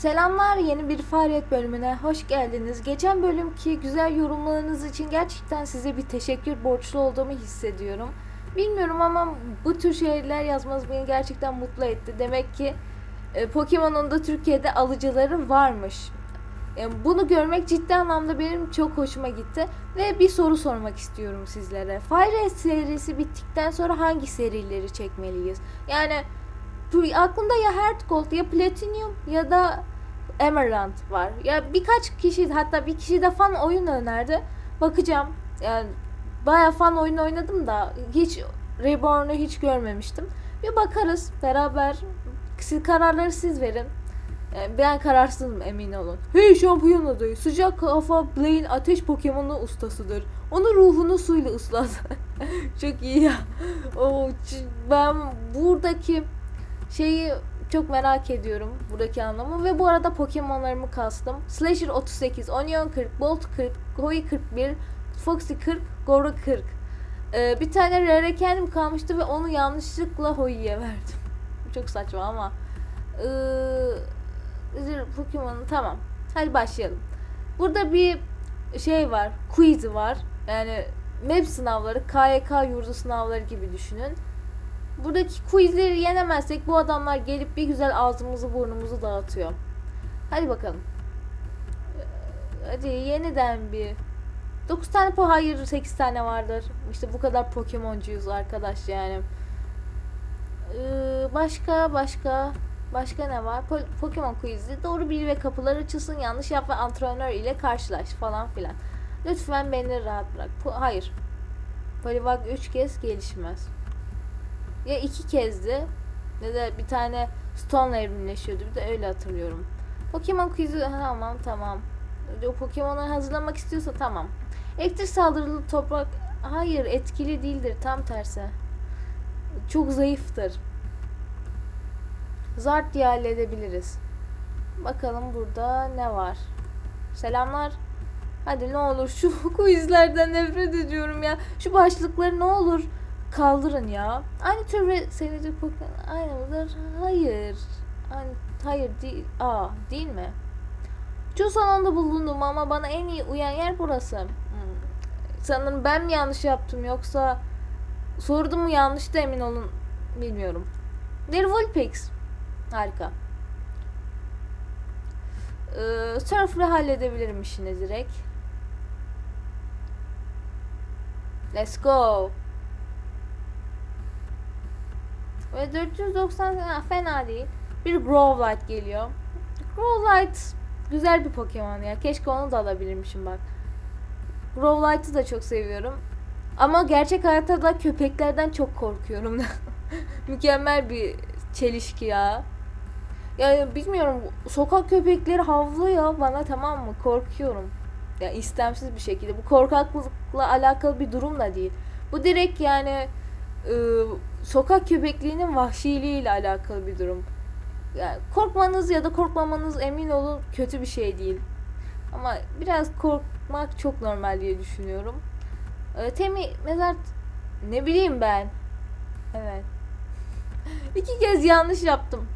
Selamlar yeni bir faaliyet bölümüne hoş geldiniz. Geçen bölümki güzel yorumlarınız için gerçekten size bir teşekkür borçlu olduğumu hissediyorum. Bilmiyorum ama bu tür şeyler yazmanız beni gerçekten mutlu etti. Demek ki e, Pokemon'un da Türkiye'de alıcıları varmış. E, bunu görmek ciddi anlamda benim çok hoşuma gitti. Ve bir soru sormak istiyorum sizlere. Fire serisi bittikten sonra hangi serileri çekmeliyiz? Yani aklımda ya Heart Gold ya Platinum ya da Emerald var. Ya birkaç kişi hatta bir kişi de fan oyun önerdi. Bakacağım. Yani baya fan oyun oynadım da hiç Reborn'u hiç görmemiştim. Bir bakarız beraber. Siz kararları siz verin. Yani ben kararsızım emin olun. Hey şampiyon adayı. Sıcak kafa Blaine ateş Pokemon'u ustasıdır. Onun ruhunu suyla ıslat. Çok iyi ya. O, ç- ben buradaki şeyi çok merak ediyorum buradaki anlamı ve bu arada Pokemon'larımı kastım. Slasher 38, Onion 40, Bolt 40, Hoi 41, Foxy 40, Goro 40. Ee, bir tane Rare kendim kalmıştı ve onu yanlışlıkla Hoi'ye verdim. çok saçma ama. Ee, Pokemon'u tamam. Hadi başlayalım. Burada bir şey var. Quiz var. Yani map sınavları, KYK yurdu sınavları gibi düşünün. Buradaki quizleri yenemezsek bu adamlar gelip bir güzel ağzımızı burnumuzu dağıtıyor. Hadi bakalım. Ee, Hadi yeniden bir 9 tane po hayır 8 tane vardır. İşte bu kadar Pokemoncuyuz arkadaş yani. Ee, başka başka başka ne var? Po- Pokemon quiz'i doğru bil ve kapılar açılsın yanlış yap ve antrenör ile karşılaş falan filan. Lütfen beni rahat bırak. Po- hayır. Poliwag 3 kez gelişmez ya iki kezdi ya da bir tane Stone evrimleşiyordu. Bir de öyle hatırlıyorum. Pokemon quiz'i tamam tamam. O Pokemon'u hazırlamak istiyorsa tamam. Elektrik saldırılı toprak hayır etkili değildir tam tersi. Çok zayıftır. Zart diye halledebiliriz. Bakalım burada ne var. Selamlar. Hadi ne olur şu quizlerden nefret ediyorum ya. Şu başlıkları ne olur kaldırın ya. Aynı tür serici Pokemon aynı mıdır? Hayır. Aynı, hayır değil. Aa değil mi? Çok salonda bulundum ama bana en iyi uyan yer burası. Hmm. Sanırım ben mi yanlış yaptım yoksa sordum mu yanlış da emin olun bilmiyorum. Bir Vulpix. Harika. Ee, surf'le halledebilirim işini direkt. Let's go. Ve 490 ha, fena değil. Bir Growlite geliyor. Growlite güzel bir Pokemon ya. Keşke onu da alabilirmişim bak. Growlite'ı da çok seviyorum. Ama gerçek hayatta da köpeklerden çok korkuyorum. Mükemmel bir çelişki ya. Yani bilmiyorum sokak köpekleri havlıyor bana tamam mı? Korkuyorum. Ya istemsiz bir şekilde. Bu korkaklıkla alakalı bir durum da değil. Bu direkt yani ıı, sokak köpekliğinin vahşiliğiyle alakalı bir durum. Yani korkmanız ya da korkmamanız emin olun kötü bir şey değil. Ama biraz korkmak çok normal diye düşünüyorum. Ee, Temi mezar ne bileyim ben. Evet. İki kez yanlış yaptım.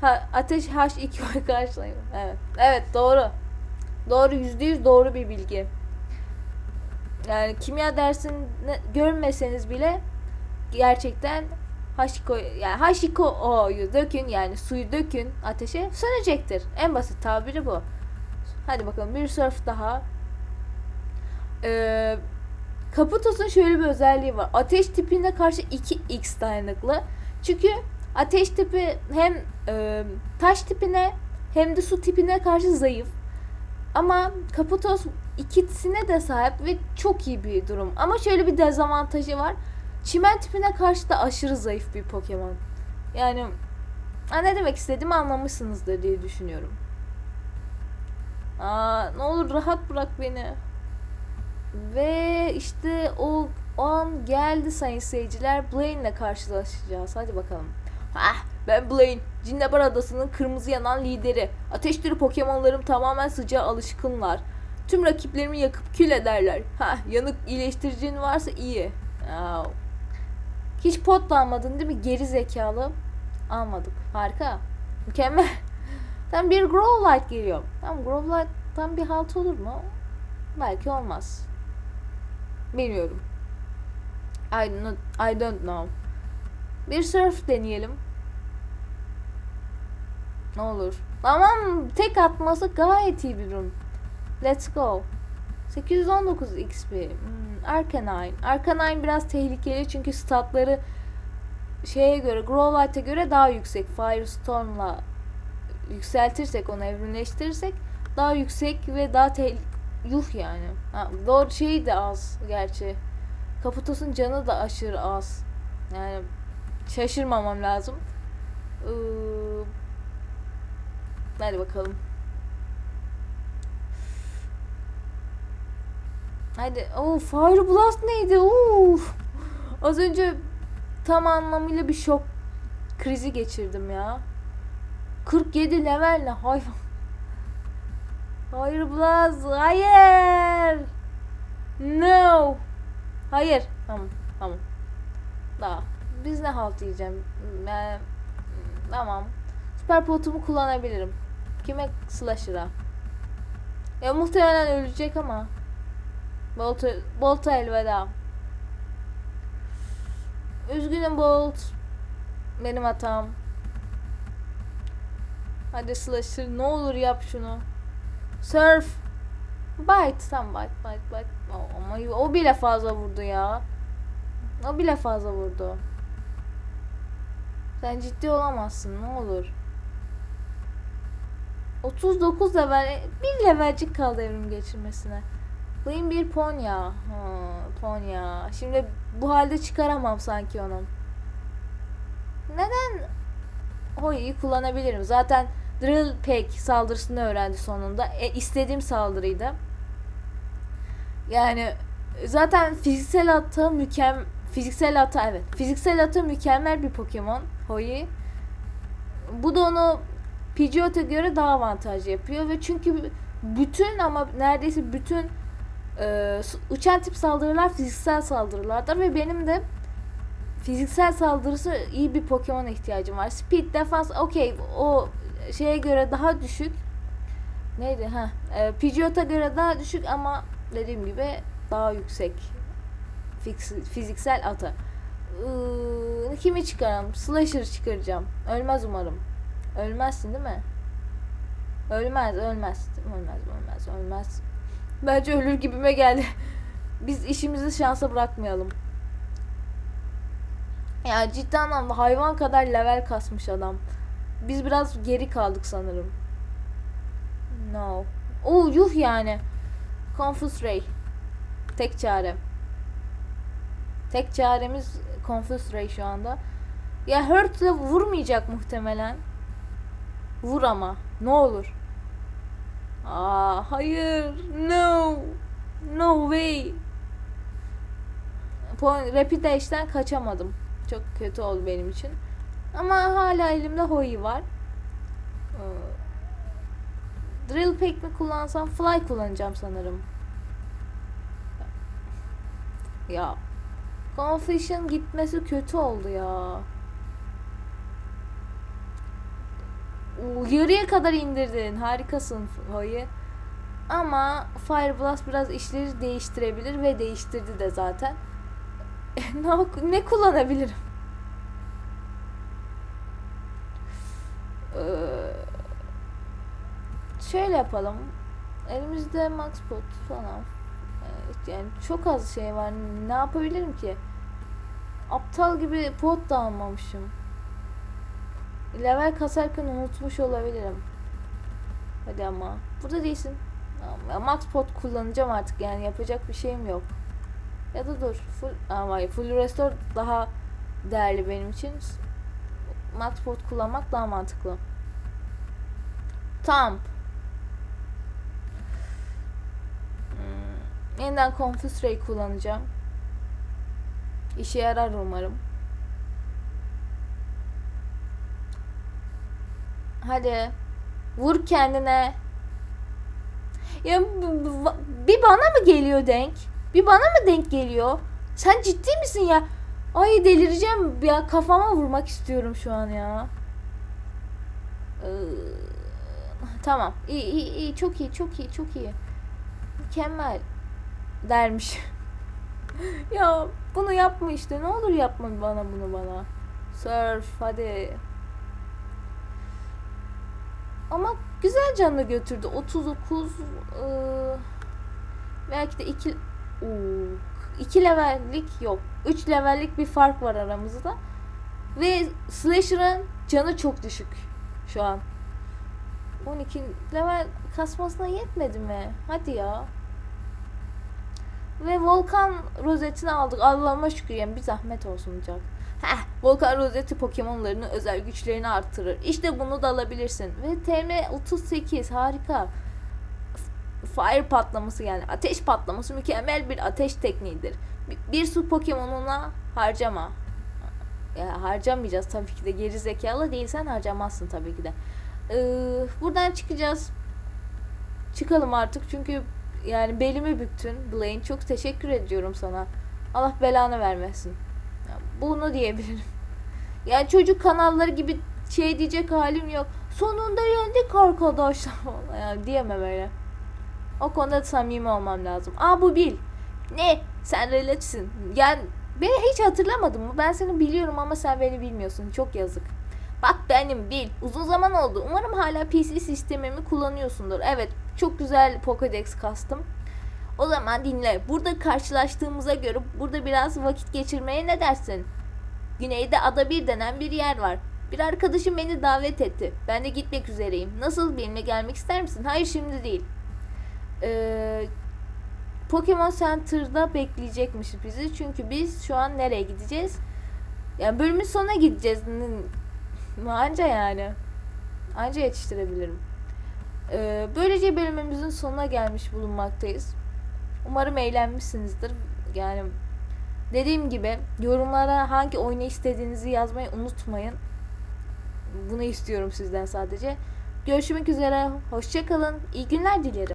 Ha, ateş H2 karşılayın. Evet. Evet doğru. Doğru yüzde yüz doğru bir bilgi. Yani kimya dersini görmeseniz bile gerçekten Hashiko yani Hashiko O'yu dökün yani suyu dökün ateşe sönecektir. En basit tabiri bu. Hadi bakalım bir surf daha. Ee, Kaputos'un şöyle bir özelliği var. Ateş tipine karşı 2x dayanıklı. Çünkü ateş tipi hem e, taş tipine hem de su tipine karşı zayıf. Ama Kaputos ikisine de sahip ve çok iyi bir durum. Ama şöyle bir dezavantajı var. Çimen tipine karşı da aşırı zayıf bir Pokemon. Yani ne demek istediğimi anlamışsınızdır diye düşünüyorum. Aa, ne olur rahat bırak beni. Ve işte o, o an geldi sayın seyirciler. Blaine ile karşılaşacağız. Hadi bakalım. Hah ben Blaine. Cinnabar Adası'nın kırmızı yanan lideri. Ateş türü Pokemon'larım tamamen sıcağa alışkınlar. Tüm rakiplerimi yakıp kül ederler. Ha yanık iyileştiricin varsa iyi. Aa, hiç pot da almadın değil mi? Geri zekalı. Almadık. Harika. Mükemmel. Tam bir Grow Light geliyor. Tam Grow Light'tan bir halt olur mu? Belki olmaz. Bilmiyorum. I don't, I don't know. Bir surf deneyelim. Ne olur. Tamam tek atması gayet iyi bir durum. Let's go. 819 XP. Hmm, Arcanine. Arcanine biraz tehlikeli çünkü statları şeye göre, Grow Light'e göre daha yüksek. Firestorm'la yükseltirsek, onu evrimleştirirsek daha yüksek ve daha tehlikeli. Yuh yani. Ha, doğru şey de az gerçi. Kaputos'un canı da aşırı az. Yani şaşırmamam lazım. Ee, hadi bakalım. Hadi. Oo, Fire Blast neydi? Uf. Az önce tam anlamıyla bir şok krizi geçirdim ya. 47 level ne hayvan. Fire Blast. Hayır. No. Hayır. Tamam. Tamam. Daha. Biz ne halt diyeceğim. Ben, tamam. Süper potumu kullanabilirim. Kime? Slasher'a. Ya muhtemelen ölecek ama. Bolt'a, Bolt'a elveda. Üzgünüm Bolt. Benim hatam. Hadi Slasher ne olur yap şunu. Surf. Bite. Tam bite bite bite. O- Ama o bile fazla vurdu ya. O bile fazla vurdu. Sen ciddi olamazsın ne olur. 39 level, bir levelcik kaldı evrim geçirmesine. Benim bir Ponya. Ha, Ponya. Şimdi bu halde çıkaramam sanki onu. Neden Hoy'yi kullanabilirim? Zaten Drill Peck saldırısını öğrendi sonunda. E, istediğim saldırıydı. Yani zaten fiziksel atı mükem fiziksel ata evet. Fiziksel atı mükemmel bir Pokemon Hoyi. Bu da onu Pidgeot'a göre daha avantajlı yapıyor ve çünkü bütün ama neredeyse bütün e, s- uçan tip saldırılar fiziksel saldırılardır ve benim de fiziksel saldırısı iyi bir Pokemon ihtiyacım var. Speed, defans, okey o şeye göre daha düşük. Neydi ha? E, Pidgeot'a göre daha düşük ama dediğim gibi daha yüksek fiziksel ata. Iıı, kimi çıkaralım? Slasher çıkaracağım. Ölmez umarım. Ölmezsin değil mi? Ölmez, ölmez. Ölmez, ölmez, ölmez. Bence ölür gibime geldi. Biz işimizi şansa bırakmayalım. Ya ciddi anlamda hayvan kadar level kasmış adam. Biz biraz geri kaldık sanırım. No. Oo yuh yani. Confuse Ray. Tek çare. Tek çaremiz Confuse Ray şu anda. Ya Hurt'le vurmayacak muhtemelen. Vur ama. Ne olur. Aa hayır. No. No way. Rapid Dash'ten kaçamadım. Çok kötü oldu benim için. Ama hala elimde Hoi var. Ee, Drill Peck mi kullansam Fly kullanacağım sanırım. Ya. Confusion gitmesi kötü oldu ya. Oo, yarıya kadar indirdin. Harikasın Hoi. Ama Fire Blast biraz işleri değiştirebilir ve değiştirdi de zaten. ne, ne kullanabilirim? Ee, şöyle yapalım. Elimizde Max Pot falan. Evet, yani çok az şey var. Ne yapabilirim ki? Aptal gibi pot da almamışım. Level kasarken unutmuş olabilirim. Hadi ama. Burada değilsin. Max pot kullanacağım artık yani yapacak bir şeyim yok. Ya da dur. Full, ama full restore daha değerli benim için. Max pot kullanmak daha mantıklı. Tamam. Hmm, yeniden Confuse Ray kullanacağım. İşe yarar umarım. Hadi. Vur kendine. Ya bir bana mı geliyor denk? Bir bana mı denk geliyor? Sen ciddi misin ya? Ay delireceğim ya kafama vurmak istiyorum şu an ya. Tamam. İyi iyi iyi çok iyi çok iyi çok iyi. Mükemmel dermiş. ya bunu yapma işte. Ne olur yapma bana bunu bana. Surf hadi. Ama güzel canlı götürdü. 39 ıı, belki de 2 2 levellik yok. 3 levellik bir fark var aramızda. Ve Slasher'ın canı çok düşük şu an. 12 level kasmasına yetmedi mi? Hadi ya. Ve volkan rozetini aldık. Allah'ıma şükür yani bir zahmet olsun Jack. Heh, volkan rozeti Pokemon'larının özel güçlerini artırır. İşte bunu da alabilirsin. Ve TM 38 harika. Fire patlaması yani ateş patlaması mükemmel bir ateş tekniğidir. Bir su Pokemon'una harcama. Ya harcamayacağız tabii ki de geri zekalı değilsen harcamazsın tabii ki de. Ee, buradan çıkacağız. Çıkalım artık çünkü yani belimi büktün Blaine. Çok teşekkür ediyorum sana. Allah belanı vermesin. Bunu diyebilirim. Yani çocuk kanalları gibi şey diyecek halim yok. Sonunda yendik arkadaşlar. yani diyemem öyle. O konuda samimi olmam lazım. Aa bu Bil. Ne? Sen reletsin. Yani beni hiç hatırlamadın mı? Ben seni biliyorum ama sen beni bilmiyorsun. Çok yazık. Bak benim Bil. Uzun zaman oldu. Umarım hala PC sistemimi kullanıyorsundur. Evet, çok güzel Pokédex kastım. O zaman dinle. Burada karşılaştığımıza göre burada biraz vakit geçirmeye ne dersin? Güneyde Ada bir denen bir yer var. Bir arkadaşım beni davet etti. Ben de gitmek üzereyim. Nasıl benimle gelmek ister misin? Hayır şimdi değil. Ee, Pokemon Center'da bekleyecekmiş bizi. Çünkü biz şu an nereye gideceğiz? Yani bölümün sonuna gideceğiz. Anca yani. Anca yetiştirebilirim. Ee, böylece bölümümüzün sonuna gelmiş bulunmaktayız. Umarım eğlenmişsinizdir. Yani dediğim gibi yorumlara hangi oyunu istediğinizi yazmayı unutmayın. Bunu istiyorum sizden sadece. Görüşmek üzere. Hoşçakalın. İyi günler dilerim.